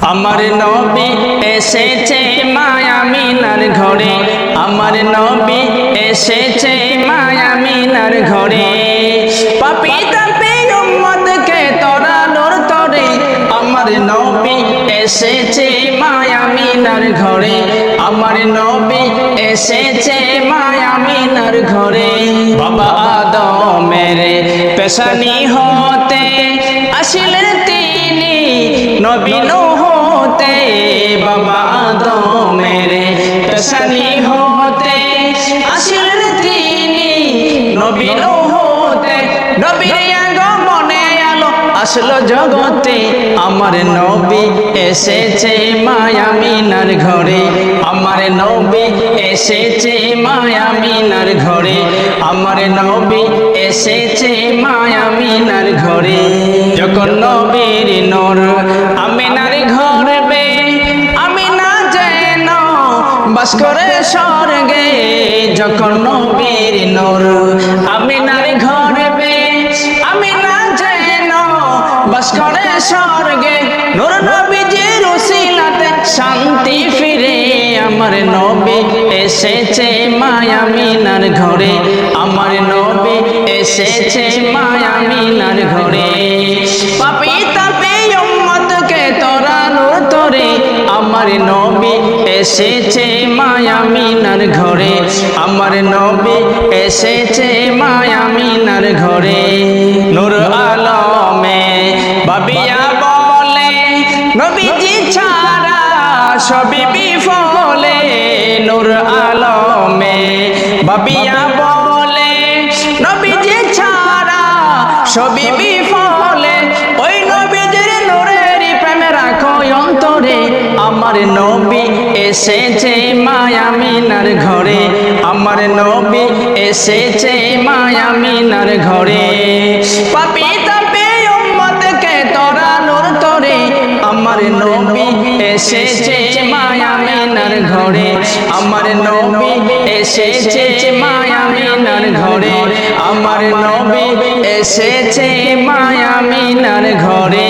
আমার নবী এসেছে মায়ামিনার ঘরে। আমার নবী এসেছে মায়ামিনার ঘরে। পাপি তাপি উম্মতকে তরানোর তরে আমার নবী এসেছে মায়ামিনার ঘরে। আমার নবী এসেছে মায়ামিনার ঘরে। বাবা আদমের পেশানি হতে আসিলেন তিনি নবীন বাবা আদমের পেশানি হতে আসিলেন তিনি নবীন হতে। নবীর আগমনে আলো আসলো জগতে। আমার নবী এসেছে মায়ামিনার ঘরে। আমার নবী এসেছে মায়ামিনার ঘরে। আমার নবী এসেছে মায়ামিনার ঘরে। যখন নবীর নর বাস করে স্বর্গে, যখন নবীর নর। আমিনার ঘরবে আমি না যেন বাস করে স্বর্গে। নূর নবীজির উসিলাতে শান্তি ফিরে, আমার নবী এসেছে মায়ামিনার ঘরে। আমার নবী এসেছে মায়ামিনার ঘরে। এসেছে মায়ামিনার ঘরে। আমার নবী এসেছে মায়ামিনার ঘরে। নূর আলমে বাবিয়া বলে, নবীজি ছাড়া সবই বিফলে। নূর আলমে বাবিয়া বলে, নবীজি ছাড়া সবই আমার নবী এসেছে মায়ামিনার ঘরে। আমার নবী এসেছে মায়ামিনার ঘরে। পাপি তাপি উম্মতকে তরানোর তরে আমার নবী এসেছে মায়ামিনার ঘরে। আমার নবী এসেছে মায়ামিনার ঘরে। আমার নবী এসেছে মায়ামিনার ঘরে।